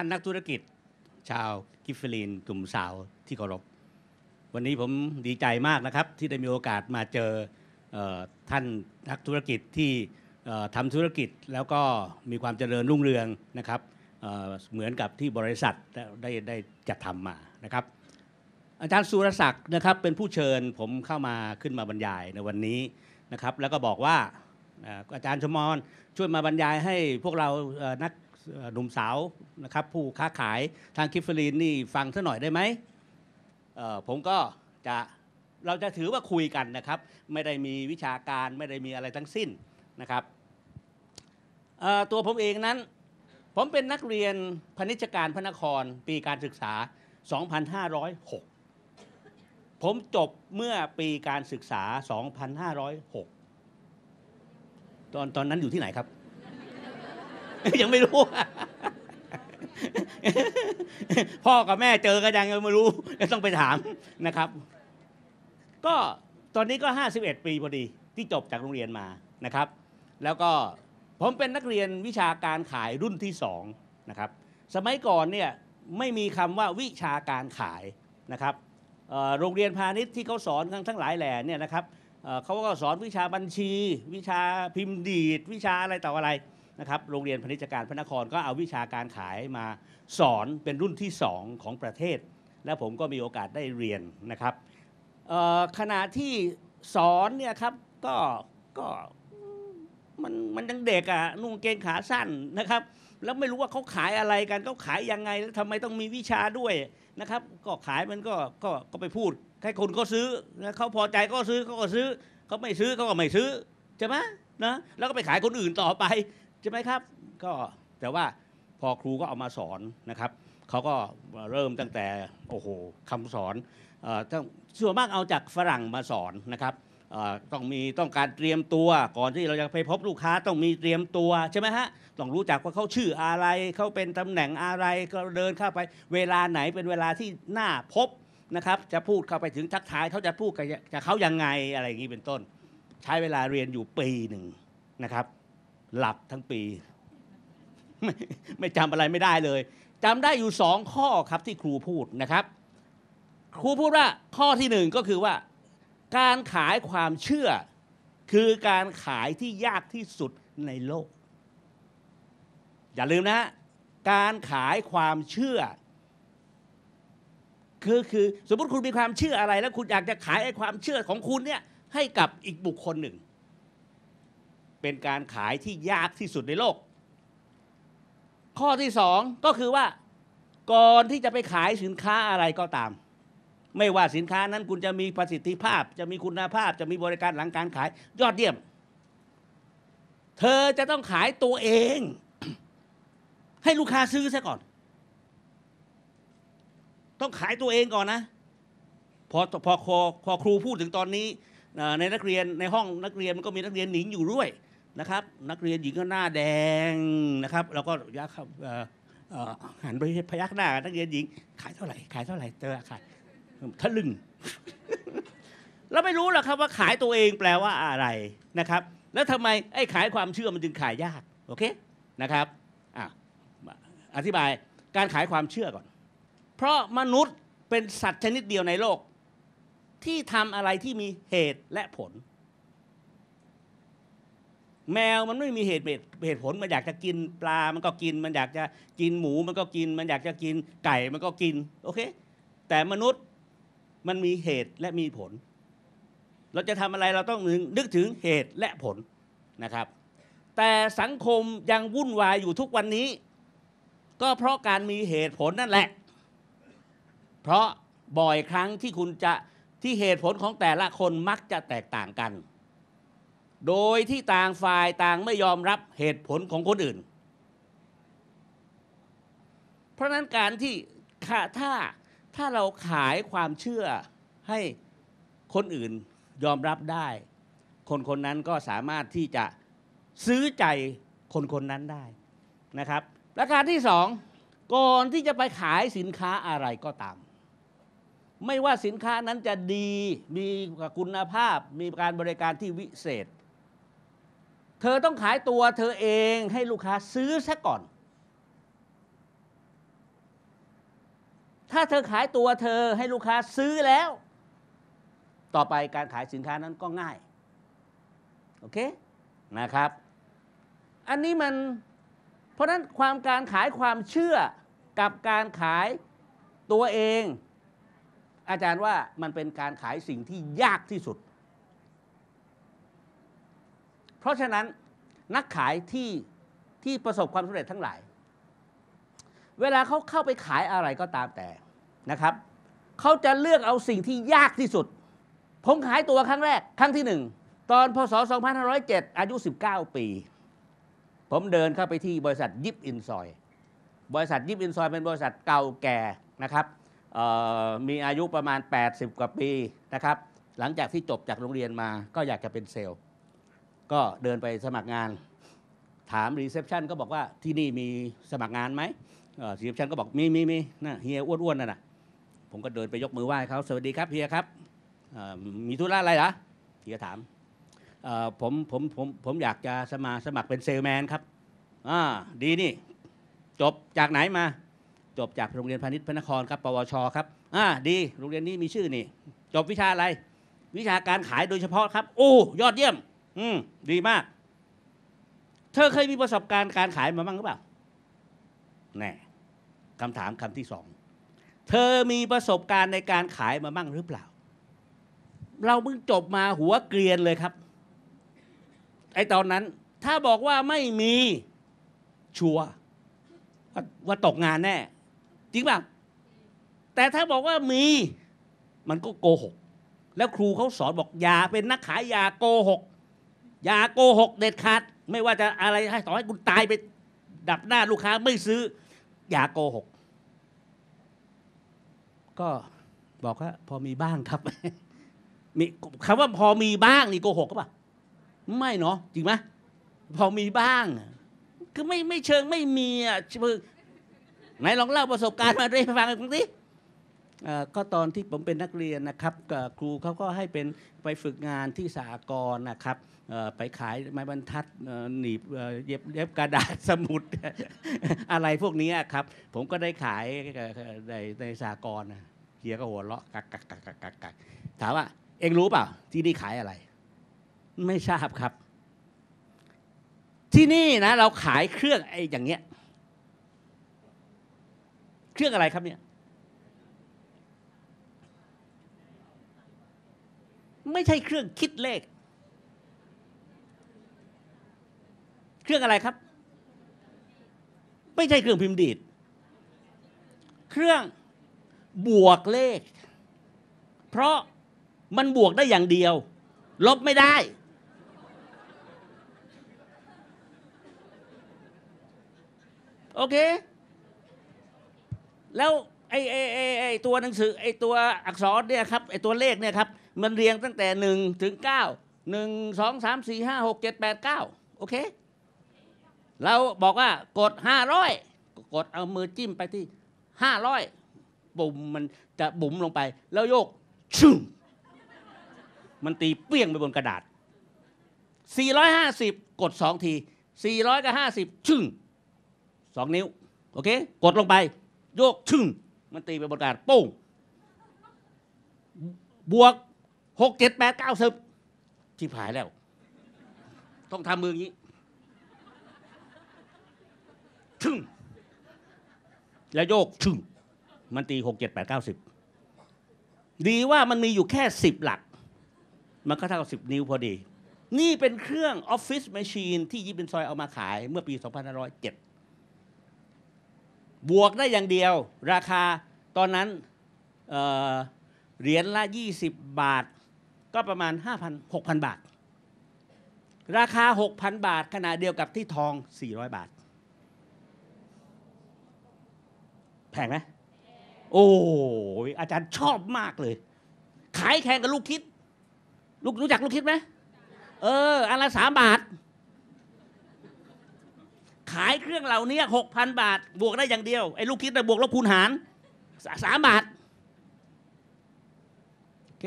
านนักธุรกิจ ชาวกิฟเฟลินกลุ่มสาวที่เคารพวันนี้ผมดีใจมากนะครับ ที่ได้มีโอกาสมาเจออท่านนักธุรกิจที่ทำธุรกิจแล้วก็มีความเจริญรุ่งเรืองนะครับเเหมือนกับที่บริษัทได้ได้ได้จัดทำมานะครับ อาจารย์สุรศักดิ์นะครับเป็นผู้เชิญผมเข้ามาขึ้นมาบรรยายในวันนี้นะครับ แล้วก็บอกว่าอาจารย์ชมรช่วยมาบรรยายให้พวกเรานัก หนุ่มสาวนะครับผู้ค้าขายทางคิฟเฟอรีนนี่ฟังซะหน่อยได้ไหมผมก็จะเราจะถือว่าคุยกันนะครับ ไม่ได้มีวิชาการไม่ได้มีอะไรทั้งสิ้นนะครับตัวผมเองนั้น ผมเป็นนักเรียนพนิชการพระนครปีการศึกษา 2506 ผมจบเมื่อปีการศึกษา 2506 ตอนตอนนั้นอยู่ที่ไหนครับ ยังไม่รู้ พ่อกับแม่เจอกันยังไม่รู้ต้องไปถามนะครับ ก็ตอนนี้ก็ 51 ปีพอดีที่จบจากโรงเรียนมานะครับ แล้วก็ผมเป็นนักเรียนวิชาการขายรุ่นที่สองนะครับ สมัยก่อนเนี่ยไม่มีคำว่าวิชาการขายนะครับโรงเรียนพาณิชย์ที่เขาสอนทั้งทั้งหลายแหล่เนี่ยนะครับเอ่อเขาก็สอนวิชาบัญชี วิชาพิมพ์ดีด วิชาอะไรต่ออะไร นะครับโรงเรียนพนิชการพระนครก็เอาวิชาการขายมาสอนเป็นรุ่นที่สองของประเทศ และผมก็มีโอกาสได้เรียนนะครับขณะที่สอนเนี่ยครับก็ก็มันมันยังเด็กอะนุ่งเกงขาสั้นนะครับ แล้วไม่รู้ว่าเขาขายอะไรกันเขาขายยังไงแล้วทำไมต้องมีวิชาด้วยนะครับ ก็ขายมันก็ก็ก็ไปพูดให้คนก็ซื้อนะเขาพอใจก็ซื้อเขาก็ซื้อเขาไม่ซื้อเขาก็ไม่ซื้อใช่ไหมนะแล้วก็ไปขายคนอื่นต่อไป ใช่ไหมครับ ก็แต่ว่าพอครูก็เอามาสอนนะครับเขาก็เริ่มตั้งแต่โอ้โหคำสอนอ่อต้องส่วนมากเอาจากฝรั่งมาสอนนะครับอ่อต้องมีต้องการเตรียมตัว ก่อนที่เราจะไปพบลูกค้าต้องมีเตรียมตัวใช่ไหมฮะต้องรู้จักว่าเขาชื่ออะไรเขาเป็นตำแหน่งอะไรก็เดินเข้าไป เวลาไหนเป็นเวลาที่น่าพบนะครับ จะพูดเข้าไปถึงทักทายเขาจะพูดกับเขายังไงอะไรอย่างนี้เป็นต้น ใช้เวลาเรียนอยู่ปีหนึ่งนะครับ หลับทั้งปี ไม่ไม่จำอะไรไม่ได้เลยจำได้อยู่สองข้อครับที่ครูพูดนะครับ ครูพูดว่าข้อที่หนึ่งก็คือว่า การขายความเชื่อ คือการขายที่ยากที่สุดในโลก อย่าลืมนะ การขายความเชื่อคือคือสมมติคุณมีความเชื่ออะไรแล้วคุณอยากจะขายไอ้ความเชื่อของคุณเนี่ยให้กับอีกบุคคลหนึ่ง เป็นการขายที่ยากที่สุดในโลก ข้อที่สองก็คือว่าก่อนที่จะไปขายสินค้าอะไรก็ตาม ไม่ว่าสินค้านั้นคุณจะมีประสิทธิภาพ จะมีคุณภาพ จะมีบริการหลังการขายยอดเยี่ยม เธอจะต้องขายตัวเอง ให้ลูกค้าซื้อซะก่อน ต้องขายตัวเองก่อนนะพอพอพอครูพูดถึงตอนนี้ในนักเรียนในห้องนักเรียนมันก็มีนักเรียนหญิงอยู่ด้วย นะครับ นักเรียนหญิงก็หน้าแดงนะครับแล้วก็ยักครับหันไปพยักหน้า นักเรียนหญิง ขายเท่าไหร่ขายเท่าไหร่เจอขายทะลึ่งแล้วไม่รู้หรอกครับว่าขายตัวเองแปลว่าอะไรนะครับ แล้วทำไมไอ้ขายความเชื่อมันจึงขายยากโอเคนะครับอะอธิบายการขายความเชื่อก่อน เพราะมนุษย์เป็นสัตว์ชนิดเดียวในโลก ที่ทำอะไรที่มีเหตุและผล แมวมันไม่มีเหตุเหตุผลมันอยากจะกินปลา มันก็กิน มันอยากจะกินหมูมันก็กิน มันอยากจะกินไก่มันก็กินโอเค แต่มนุษย์มันมีเหตุและมีผล เราจะทำอะไรเราต้องนึกถึงเหตุและผลนะครับ แต่สังคมยังวุ่นวายอยู่ทุกวันนี้ ก็เพราะการมีเหตุผลนั่นแหละ เพราะบ่อยครั้งที่คุณจะที่เหตุผลของแต่ละคนมักจะแตกต่างกัน โดยที่ต่างฝ่ายต่างไม่ยอมรับเหตุผลของคนอื่น เพราะนั้นการที่ถ้าถ้าถ้าเราขายความเชื่อให้คนอื่นยอมรับได้ คนคนนั้นก็สามารถที่จะซื้อใจคนคนนั้นได้นะครับประการที่สองก่อนที่จะไปขายสินค้าอะไรก็ตาม ไม่ว่าสินค้านั้นจะดีมีคุณภาพมีการบริการที่วิเศษ เธอต้องขายตัวเธอเองให้ลูกค้าซื้อซะก่อน ถ้าเธอขายตัวเธอให้ลูกค้าซื้อแล้ว ต่อไปการขายสินค้านั้นก็ง่าย โอเค นะครับ อันนี้มัน เพราะนั้นความการขายความเชื่อกับการขายตัวเอง อาจารย์ว่ามันเป็นการขายสิ่งที่ยากที่สุด เพราะฉะนั้นนักขายที่ที่ประสบความสำเร็จทั้งหลาย เวลาเขาเข้าไปขายอะไรก็ตามแต่นะครับเขาจะเลือกเอาสิ่งที่ยากที่สุด ผมขายตัวครั้งแรก ครั้งที่หนึ่งตอนพศ 2507 อายุ 19 ปี ผมเดินเข้าไปที่บริษัทยิปอินซอย บริษัทยิปอินซอยเป็นบริษัทเก่าแก่นะครับมีอายุประมาณ 80 กว่าปีนะครับ หลังจากที่จบจากโรงเรียนมาก็อยากจะเป็นเซลล์ ก็เดินไปสมัครงาน ถามรีเซพชันก็บอกว่าที่นี่มีสมัครงานไหมรีเซพชันก็บอกมีมีมีนะเฮียอ้วนๆนั่นน่ะผมก็เดินไปยกมือไหว้เขาสวัสดีครับเฮียครับมีธุระอะไรเหรอเฮียถามผมผมผมผมอยากจะสมัสมัครเป็นเซลแมนครับอ่าดีนี่ จบจากไหนมา จบจากโรงเรียนพาณิชย์พระนครครับ ปวชครับอ่าดีโรงเรียนนี้มีชื่อนี่ จบวิชาอะไร วิชาการขายโดยเฉพาะครับ โอ้ยอดเยี่ยม อืม ดีมาก เธอเคยมีประสบการณ์การขายมาบ้างหรือเปล่า แน่คำถามคำที่สอง เธอมีประสบการณ์ในการขายมาบ้างหรือเปล่า เราเพิ่งจบมาหัวเกรียนเลยครับ ไอตอนนั้น ถ้าบอกว่าไม่มีชัวว่าว่าตกงานแน่ จริงเปล่าแต่ถ้าบอกว่ามี มันก็โกหก แล้วครูเขาสอนบอกอย่าเป็นนักขายอย่าโกหก อย่าโกหกเด็ดขาด ไม่ว่าจะอะไรให้ต่อให้คุณตายไป ดับหน้าลูกค้าไม่ซื้อ อย่าโกหก ก็บอกว่าพอมีบ้างครับ มีคำว่าพอมีบ้างนี่โกหกก็ปล่ะไม่เนาะจริงไหมพอมีบ้าง คือไม่ไม่เชิงไม่มีอะไหนลองเล่าประสบการณ์มาด้วยให้ฟังหน่อยสิ ก็ตอนที่ผมเป็นนักเรียนนะครับครูเขาก็ให้เป็นไปฝึกงานที่สากลนะครับไปขายไม้บรรทัดหนีบเย็บเย็บกระดาษสมุด อะไรพวกนี้ครับ ผมก็ได้ขายในในสากลเฮียก็หัวเราะกักกักกักกักกักกักถามว่า เองรู้เปล่า ที่นี่ขายอะไร ไม่ทราบครับ ที่นี่นะ เราขายเครื่องไอ้อย่างเงี้ย เครื่องอะไรครับเนี่ย ไม่ใช่เครื่องคิดเลข เครื่องอะไรครับ ไม่ใช่เครื่องพิมพ์ดีด เครื่องบวกเลข เพราะมันบวกได้อย่างเดียว ลบไม่ได้ โอเค แล้วไอ้ไอ้ไอ้ไอ้ตัวหนังสือไอ้ตัวอักษรเนี่ยครับไอ้ตัวเลขเนี่ยครับ มันเรียงตั้งแต่หนึ่งถึงเก้าหนึ่งสองสามสี่ห้าหกเจ็ดแปดเก้าโอเค เราบอกว่ากดห้าร้อยกดเอามือจิ้มไปที่ห้าร้อยปุ่มมันจะบุ๋มลงไป แล้วโยกชึ่งมันตีเปี้ยงไปบนกระดาษ 450 กด 2 ที 400กับ50 ชึ่ง2นิ้ว โอเค กดลงไป โยกชึ่งมันตีไปบนกระดาษโป้งบวก 6 7 8 9 10ที่ผายแล้ว ต้องทำมืออย่างนี้ชึ่งแล้วโยกชึ่งมันตี6 7 8 9 10ดีว่ามันมีอยู่แค่10หลัก มันก็เท่ากับ10นิ้วพอดี นี่เป็นเครื่องออฟฟิศแมชชีนที่ยิปเป็นซอยเอามาขายเมื่อปี 2507 บวกได้อย่างเดียว ราคาตอนนั้นเเหรียญละ 20 บาท ก็ประมาณ 5,000 6,000 บาท ราคา 6,000 บาทขนาดเดียวกับที่ทอง 400 บาท แพงไหมโอ้ยอาจารย์ชอบมากเลย ขายแข่งกับลูกคิด ลูกรู้จักลูกคิดไหมเอออันละสามบาท ขายเครื่องเหล่านี้หกพันบาท บวกได้อย่างเดียว ไอ้ลูกคิดแต่บวกลบคูณหารสามบาท โอเค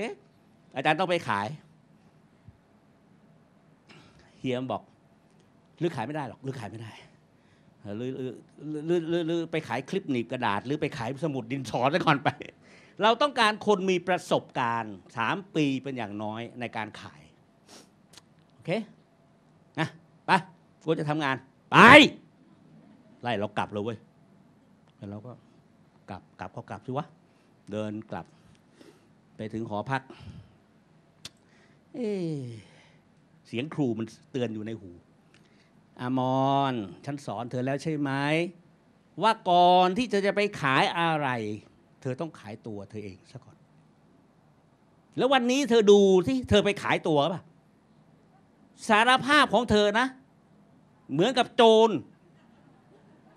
อาจารย์ต้องไปขายเฮียมบอกหรือขายไม่ได้หรอกหรือขายไม่ได้หรือหรือหรือหรือหรือไปขายคลิปหนีบกระดาษ หรือไปขายสมุดดินสอซะก่อนไป เราต้องการคนมีประสบการณ์สามปีเป็นอย่างน้อยในการขาย โอเคนะไปกูจะทำงาน ไป ไล่เรากลับเลยเว้ยแล้วเราก็กลับกลับก็กลับสิวะ เดินกลับ ไปถึงหอพัก เอเสียงครูมันเตือนอยู่ในหู อามอนฉันสอนเธอแล้วใช่ไหมว่าก่อนที่เธอจะไปขายอะไร เธอต้องขายตัวเธอเองซะก่อน แล้ววันนี้เธอดูที่เธอไปขายตัวป่ะ สารภาพของเธอนะ เหมือนกับโจร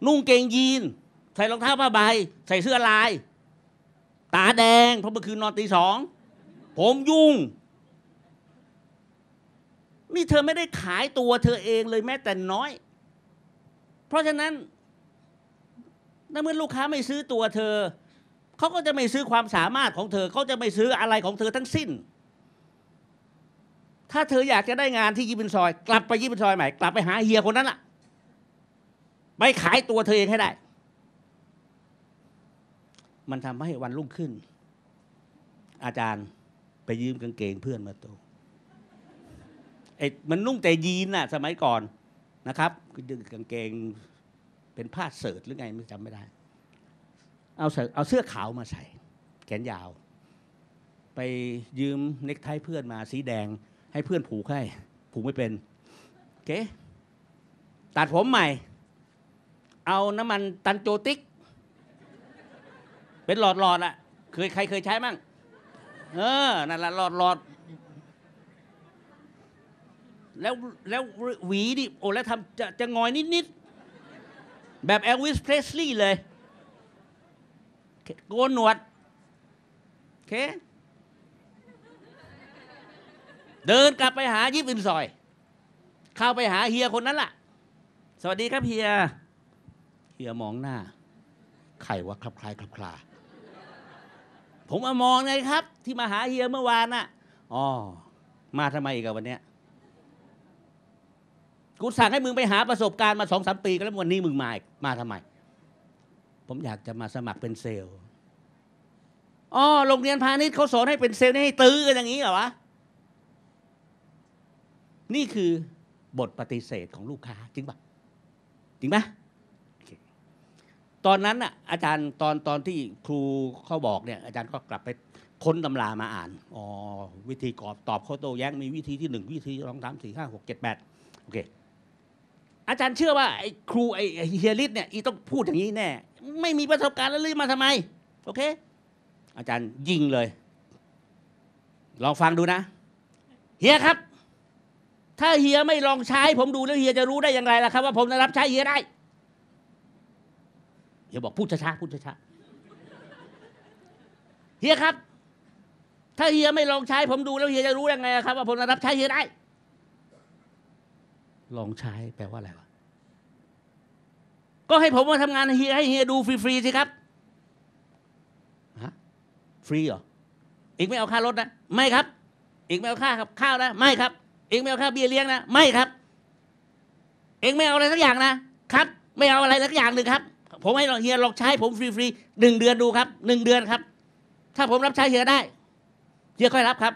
นุ่งเกงยีน ใส่รองเท้าผ้าใบ ใส่เสื้อลาย ตาแดงเพราะเมื่อคืนนอนตีสอง ผมยุ่ง นี่เธอไม่ได้ขายตัวเธอเองเลยแม้แต่น้อย เพราะฉะนั้นถ้าเมื่อลูกค้าไม่ซื้อตัวเธอ เขาก็จะไม่ซื้อความสามารถของเธอ เขาจะไม่ซื้ออะไรของเธอทั้งสิ้น ถ้าเธออยากจะได้งานที่ยิบินซอย กลับไปยิบินซอยใหม่ กลับไปหาเฮียคนนั้นล่ะ ไปขายตัวเธอเองให้ได้ มันทำให้วันรุ่งขึ้น อาจารย์ไปยืมกางเกงเพื่อนมาตัว ไอ้มันนุ่งแต่ยีนน่ะสมัยก่อนนะครับก็ดึงกางเกงเป็นผ้าเสิร์ตหรือไงไม่จำไม่ได้ เอาใส่เอาเสื้อขาวมาใส่ แขนยาว ไปยืมเน็กไทเพื่อนมาสีแดง ให้เพื่อนผูกให้ผูกไม่เป็นโอเคตัดผมใหม่ เอาน้ำมันตันโจติก เป็นหลอดหลอดๆอะเคยใครเคยใช้มั่งเออนั่นแหละหลอดหลอด แล้วแล้วหวีดิโอ้แล้วทำจะจะงอยนิดๆ แบบเอลวิสเพรสลีย์เลย โกนหนวดเค เดินกลับไปหายิบอินซอย เข้าไปหาเฮียคนนั้นล่ะ สวัสดีครับเฮีย เฮียมองหน้า ใครวะครับคลายครับคลาผมมามองไงครับ ที่มาหาเฮียเมื่อวานน่ะอ๋อมาทำไมอีกวันเนี้ย กูสั่งให้มึงไปหาประสบการณ์มาสองสามปีก็แล้ววันนี้มึงมาอีกมาทำไม ผมอยากจะมาสมัครเป็นเซลล์อ๋อโรงเรียนพาณิชย์เขาสอนให้เป็นเซลล์ให้ตื้อกันอย่างนี้เหรอวะ นี่คือบทปฏิเสธของลูกค้าจริงปะจริงปะตอนนั้นน่ะอาจารย์ตอนตอนที่ครูเขาบอกเนี่ยอาจารย์ก็กลับไปค้นตำรามาอ่านอ๋อวิธีกอบตอบข้อโต้แย้งมีวิธีที่หนึ่งวิธีสองสามสี่ห้าหกเจ็ดแปดโอเค อาจารย์เชื่อว่าไอ้ครูไอ้เฮียริสเนี่ยอีต้องพูดอย่างนี้แน่ไม่มีประสบการณ์แล้วลืมมาทำไม โอเค อาจารย์ยิงเลย ลองฟังดูนะ เฮียครับ ถ้าเฮียไม่ลองใช้ผมดูแล้วเฮียจะรู้ได้อย่างไรล่ะครับ ว่าผมจะรับใช้เฮียได้เฮียบอกพูดช้าๆพูดช้าๆเฮียครับ ถ้าเฮียไม่ลองใช้ผมดูแล้วเฮียจะรู้ยังไงล่ะครับ ว่าผมจะรับใช้เฮียได้ ลองใช้แปลว่าอะไรวะก็ให้ผมมาทำงานเฮียให้เฮียดูฟรีๆสิครับฮะฟรีเหรออีกไม่เอาค่ารถนะไม่ครับ อีกไม่เอาค่ากับข้าวนะไม่ครับเองไม่เอาค่าเบี้ยเลี้ยงนะไม่ครับ เองไม่เอาอะไรสักอย่างนะครับ ไม่เอาอะไรสักอย่างหนึ่งครับ ผมให้เฮียลองใช้ผมฟรีๆหนึ่งเดือนดูครับหนึ่งเดือนครับ ถ้าผมรับใช้เฮียได้เฮียค่อยรับครับ